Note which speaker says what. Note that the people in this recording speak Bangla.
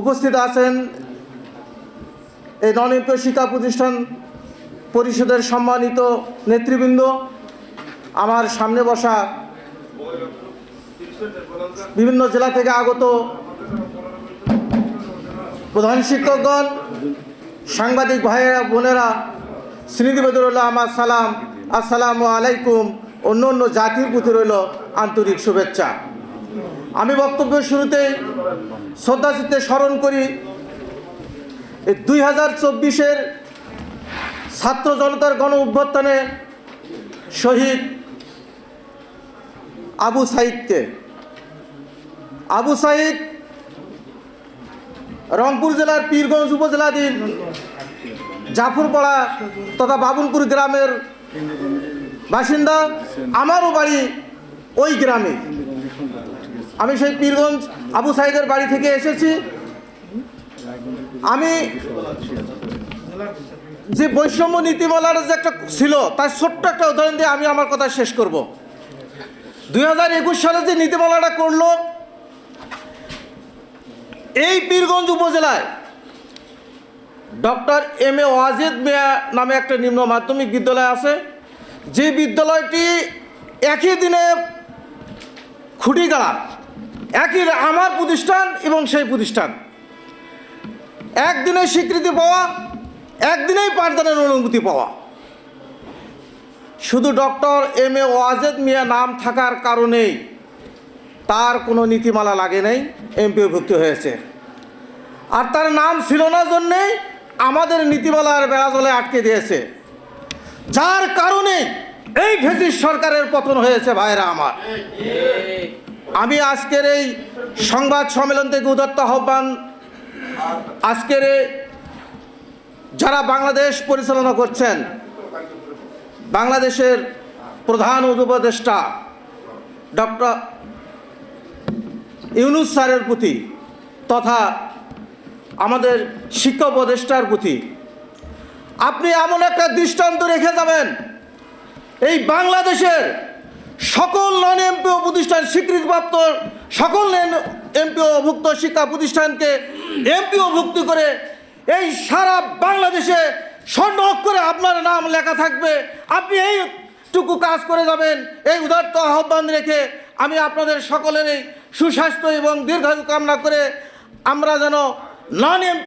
Speaker 1: উপস্থিত আছেন এই নন এমপিও শিক্ষা প্রতিষ্ঠান পরিষদের সম্মানিত নেতৃবৃন্দ, আমার সামনে বসা বিভিন্ন জেলা থেকে আগত প্রধান শিক্ষকগণ, সাংবাদিক ভাইয়েরা, বোনেরা শ্রীনিধিবেদুল্লাহ আমার সালাম। আসসালামু আলাইকুম। অন্য অন্য জাতির প্রতি রইল আন্তরিক শুভেচ্ছা। আমি বক্তব্যের শুরুতেই শ্রদ্ধাচিত্তে স্মরণ করি এই দুই হাজার চব্বিশের ছাত্র জনতার গণ অভ্যর্থনে শহীদ আবু সাইদকে। আবু সাইদ রংপুর জেলার পীরগঞ্জ উপজেলাধীন জাফরপাড়া তথা বাবুলপুর গ্রামের বাসিন্দা, আমারও বাড়ি ওই গ্রামে। আমি সেই পীরগঞ্জ আবু সাইদের বাড়ি থেকে এসেছি। আমি যে বৈষম্য নীতিমালার যে একটা ছিল, তার ছোট্ট একটা উদাহরণ দিয়ে আমি আমার কথা শেষ করব। দুই হাজার একুশ সালে যে নীতিমালাটা করল, এই পীরগঞ্জ উপজেলায় doctor M A Wazid Mia নামে একটা নিম্ন মাধ্যমিক বিদ্যালয় আছে। যে বিদ্যালয়টি একই দিনে খুঁটি গাড়া একই আমার প্রতিষ্ঠান এবং সেই প্রতিষ্ঠান। একদিনে স্বীকৃতি পাওয়া, একদিনেই পাঠদানের অনুমতি পাওয়া। শুধু doctor M A Wazed Miah নাম থাকার কারণেই তার কোনো নীতিমালা লাগে নাই এমপিওভুক্ত হয়েছে। আর তার নাম ছিল না জন্যেই আমাদের নীতিমালার বেড়াজলে আটকে দিয়েছে। যার কারণে এই ফেসিস সরকারের পতন হয়েছে, ভাইরা আমার। আমি আজকের এই সংবাদ সম্মেলন থেকে উদত্ত আহ্বান, আজকের যারা বাংলাদেশ পরিচালনা করছেন, বাংলাদেশের প্রধান উপদেষ্টা ডক্টর ইউনুস স্যারের প্রতি তথা আমাদের শিক্ষা উপদেষ্টার প্রতি, আপনি এমন একটা দৃষ্টান্ত রেখে যাবেন, এই বাংলাদেশের সকল নন এমপিও প্রতিষ্ঠান স্বীকৃতিপ্রাপ্ত, সকল এমপিও ভুক্ত শিক্ষা প্রতিষ্ঠানকে এমপিও ভুক্তি করে এই সারা বাংলাদেশে স্বর্ণ অক্ষরে আপনার নাম লেখা থাকবে। আপনি এইটুকু কাজ করে যাবেন। এই উদার্ত আহ্বান রেখে আমি আপনাদের সকলেরই সুস্বাস্থ্য এবং দীর্ঘায়ু কামনা করে আমরা যেন নন এম